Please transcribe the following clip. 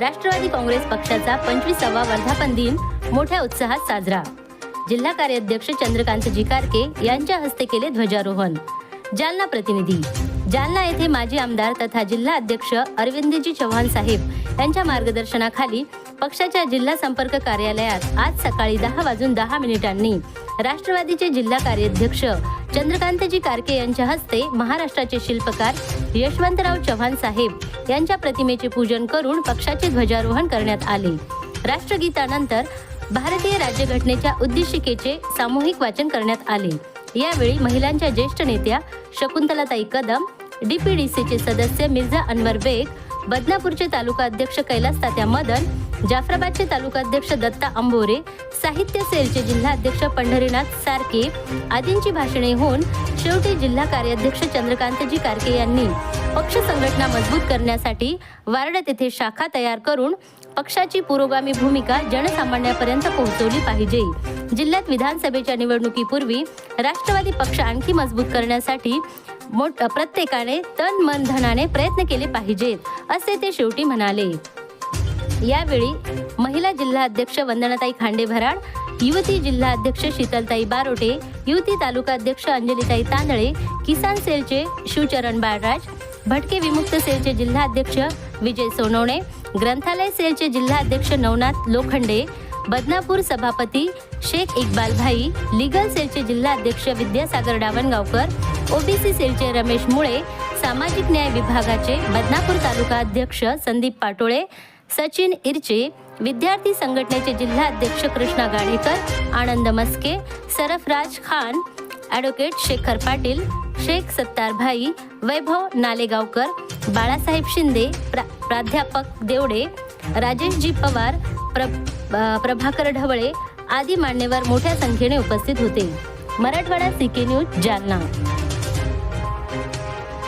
राष्ट्रवादी काँग्रेस पक्षाचा पंचवीसावा वर्धापन दिन मोठ्या उत्साहात साजरा. जिल्हा कार्याध्यक्ष चंद्रकांत जिकारके यांच्या हस्ते केले ध्वजारोहण. जालना प्रतिनिधी. जालना येथे माजी आमदार तथा जिल्हा अध्यक्ष अरविंदजी चव्हाण साहेब यांच्या मार्गदर्शनाखाली पक्षाच्या जिल्हा संपर्क कार्यालयात आज सकाळी दहा वाजून दहा मिनिटांनी राष्ट्रवादीचे जिल्हा कार्याध्यक्ष चंद्रकांतजी कारके यांच्या हस्ते महाराष्ट्राचे शिल्पकार यशवंतराव चव्हाण साहेब यांच्या प्रतिमेचे पूजन करून पक्षाचे ध्वजारोहण करण्यात आले. राष्ट्रगीतानंतर भारतीय राज्यघटनेच्या उद्देशिकेचे सामूहिक वाचन करण्यात आले. यावेळी महिलांच्या ज्येष्ठ नेत्या शकुंतलाताई कदम डीपीडीसीचे सदस्य मिर्झा अनवर बेग बदनापूरचे तालुका अध्यक्ष कैलास तात्या मदन जाफराबादचे तालुका अध्यक्ष दत्ता अंबोरे साहित्य सेलचे जिल्हा अध्यक्ष पंढरीनाथ सारके आदींची भाषणे होऊन शेवटी जिल्हा कार्याध्यक्ष चंद्रकांतजी कारके यांनी पक्ष संघटना मजबूत करण्यासाठी वारडत येथे शाखा तयार करून पक्षाची पुरोगामी भूमिका जनसामान्यापर्यंत पोहोचवली पाहिजे. जिल्ह्यात विधानसभेच्या निवडणुकीपूर्वी राष्ट्रवादी पक्ष आणखी मजबूत करण्यासाठी मोठ प्रत्येकाने तन मन धनाने प्रयत्न केले पाहिजेत असे ते शेवटी म्हणाले. यावेळी महिला जिल्हा अध्यक्ष वंदनाताई खांडे भराड युवती जिल्हा अध्यक्ष शीतलताई बारोटे युवती तालुका अध्यक्ष अंजलीताई तांदळे किसान सेलचे शिवचरण बाळराज भटके विमुक्त सेलचे जिल्हा अध्यक्ष विजय सोनवणे ग्रंथालय सेलचे जिल्हा अध्यक्ष नवनाथ लोखंडे बदनापूर सभापती शेख इकबाल भाई लिगल सेलचे जिल्हा अध्यक्ष विद्यासागर डावणगावकर ओबीसी सेलचे रमेश मुळे सामाजिक न्याय विभागाचे बदनापूर तालुका अध्यक्ष संदीप पाटोळे सचिन इरचे विद्यार्थी संघटनेचे जिल्हा अध्यक्ष कृष्णा गाडेकर आनंद मस्के सरफराज खान ॲडव्होकेट शेखर पाटील शेख सत्तार भाई वैभव नालेगावकर बाळासाहेब शिंदे प्रा प्राध्यापक देवडे राजेशजी पवार प्र प्रभाकर ढवळे आदी मान्यवर मोठ्या संख्येने उपस्थित होते. Marathwada C K news Jalna.